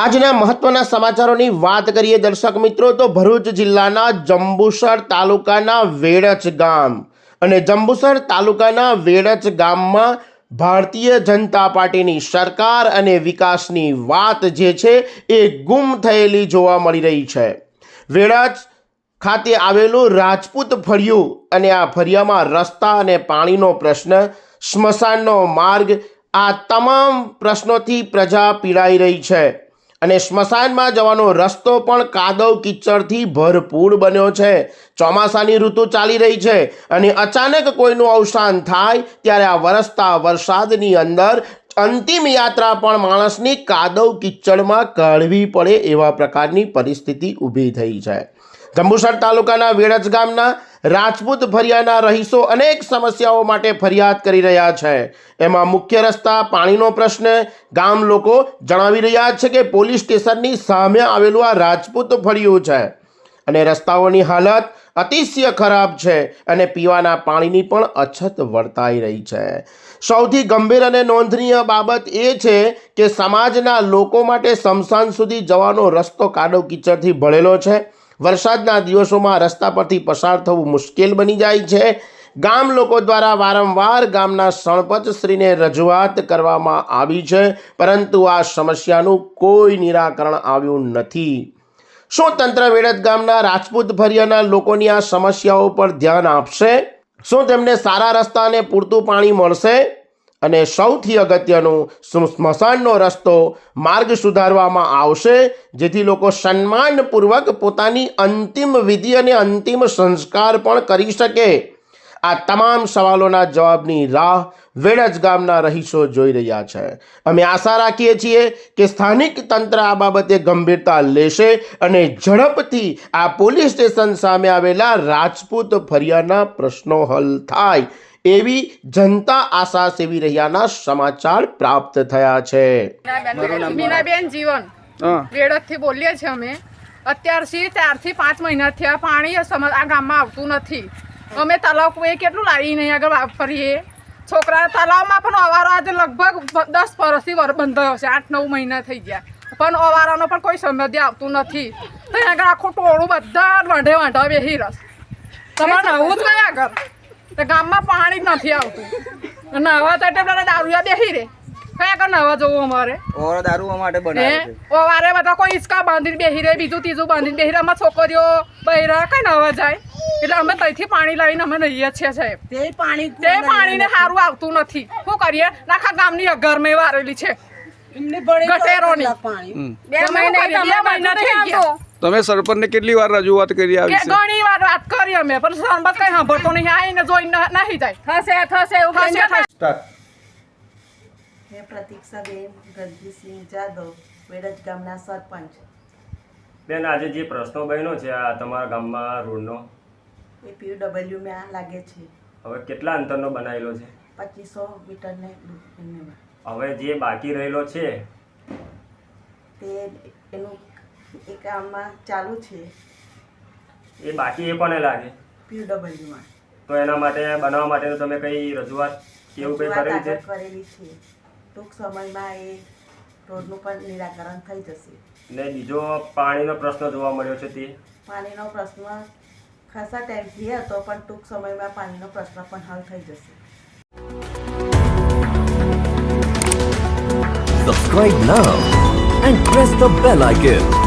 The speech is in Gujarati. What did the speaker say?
આજના મહત્વના સમાચારોની વાત કરીએ દર્શક મિત્રો, તો ભરૂચ જિલ્લાના જંબુસર તાલુકાના વેડચ ગામ અને જંબુસર તાલુકાના વેડચ ગામમાં ભારતીય જનતા પાર્ટીની સરકાર અને વિકાસની વાત જે છે એ ગુમ થયેલી જોવા મળી રહી છે. વેડચ ખાતે આવેલું રાજપૂત ફળિયું અને આ ફળિયામાં રસ્તા અને પાણીનો પ્રશ્ન, સ્મશાનનો માર્ગ, આ તમામ પ્રશ્નોથી પ્રજા પીડાઈ રહી છે. અને સ્મશાનમાં જવાનો રસ્તો પણ કાદવ કિચડથી ભરપૂર બન્યો છે. ચોમાસાની ઋતુ ચાલી રહી છે અને અચાનક કોઈનું અવસાન થાય ત્યારે આ વરસતા વરસાદની અંદર અંતિમ યાત્રા પણ માણસની કાદવ કિચડમાં કાઢવી પડે એવા પ્રકારની પરિસ્થિતિ ઊભી થઈ છે. જંબુસર તાલુકાના વેડજ ગામના રાજપૂત ફરિયાના રહીશો અનેક સમસ્યાઓ માટે ફરિયાદ કરી રહ્યા છે. એમાં મુખ્ય રસ્તા, પાણીનો પ્રશ્ન, ગામ લોકો જણાવી રહ્યા છે કે પોલીસ સ્ટેશનની સામે આવેલું આ રાજપૂત ફળિયું છે. અને રસ્તાઓની હાલત અતિશય ખરાબ છે અને પીવાના પાણીની પણ અછત વર્તાઈ રહી છે. સૌથી ગંભીર અને નોંધનીય બાબત એ છે કે સમાજના લોકો માટે સ્મશાન સુધી જવાનો રસ્તો કાદવ કીચડથી ભળેલો છે. વરસાદના દિવસોમાં રસ્તા પરથી પસાર થવું મુશ્કેલ બની જાય છે. ગામ લોકો દ્વારા વારંવાર ગામના શ્રીને રજૂઆત કરવામાં આવી છે, પરંતુ આ સમસ્યાનું કોઈ નિરાકરણ આવ્યું નથી. શું તંત્ર વેડત ગામના રાજપૂત ફરિયાના લોકોની આ સમસ્યાઓ પર ધ્યાન આપશે. શું તેમને સારા રસ્તા અને પૂરતું પાણી મળશે? અને સૌથી અગત્યનું સ્મશાનનો રસ્તો માર્ગ સુધારવામાં આવશે, જેથી લોકો સન્માનપૂર્વક પોતાની અંતિમ વિધિ અને અંતિમ સંસ્કાર પણ કરી શકે. આ તમામ સવાલોના જવાબની રાહ વેડજ ગામના રહીશો જોઈ રહ્યા છે. અમે આશા રાખીએ છીએ કે સ્થાનિક તંત્ર આ બાબતે ગંભીરતા લેશે અને ઝડપથી આ પોલીસ સ્ટેશન સામે આવેલા રાજપૂત ફરિયાના પ્રશ્નો હલ થાય એવી જનતા આશા સેવી રહ્યાના સમાચાર પ્રાપ્ત થયા છે. મીનાબેન જીવન. હા. વેડતથી બોલીએ છીએ અમે. અત્યારથી ચારથી પાંચ મહિના થયા પાણી સમ આ ગામમાં આવતું નથી. અમે તલાવ એ કેટલું લાવીને આગળ ફરીએ છોકરા તલાવમાં પણ અવારો આજે લગભગ દસ વર્ષથી વર બંધાયો છે. આઠ નવ મહિના થઈ ગયા. પણ અવારાનો પણ કોઈ સમજ આવતું નથી. તો આગળ આખું ટોળું બધા વાંઢે વાંઢા બેસી રસ. તમારે નવું જ કયા આગળ. તો ગામમાં પાણી જ નથી આવતું. નવા તો એટલે દારૂયા બેસી રે. કયા આગળ નવા જવું અમારે? ઓરો દારૂ માટે બનાવે છે. ઓવારે બધા કોઈ હિંચકા બાંધીને બેહી રહે બીજું ત્રીજું બાંધીને બેહી રહે. અમાર છોકરીઓ બહેરા કઈ નવા જાય? એટલે અમે ત્યાંથી પાણી લાવીને અમે નહીએ છીએ સાહેબ. તે પાણી તે પાણીને સારું આવતું નથી. શું કરીએ? આખા ગામની અગરમે વારેલી છે. કેટલા તમે સરપંચને વાર રજૂઆત કરી આવી છે? ઘણી વાર વાત કરી અમે પણ સરપંચ કઈ સાંભળતો નહીં. આવીને જોઈને નહીં જાય. થશે થશે હે પ્રતીક્ષાબેન રણજીતસિંહ જાદવ વેડજ ગામના સરપંચ. બેન આજે જે પ્રશ્નો બન્યો છે આ તમારા ગામમાં રોડનો એ પીડબ્લ્યુ માં લાગે છે. હવે કેટલા અંતરનો બનાવેલો છે? પચીસો મીટરને હવે જે બાકી રહેલો છે તે એનું એ કામમાં ચાલુ છે. એ બાકી એ કોને લાગે? પીડબ્લ્યુમાં. તો એના માટે બનાવવા માટે તમે કઈ રજૂઆત એવું કંઈ કરેલી છે. ટૂંક સમયમાં એ રોડનું પણ નિરાકરણ થઈ જશે. ને બીજો પાણીનો પ્રશ્ન જોવા મળ્યો છે તે? પાણીનો પ્રશ્ન ખાસા ટાઈમથી હતો પણ ટૂંક સમયમાં પાણીનો પ્રશ્ન પણ હલ થઈ જશે. Subscribe now and press the bell icon.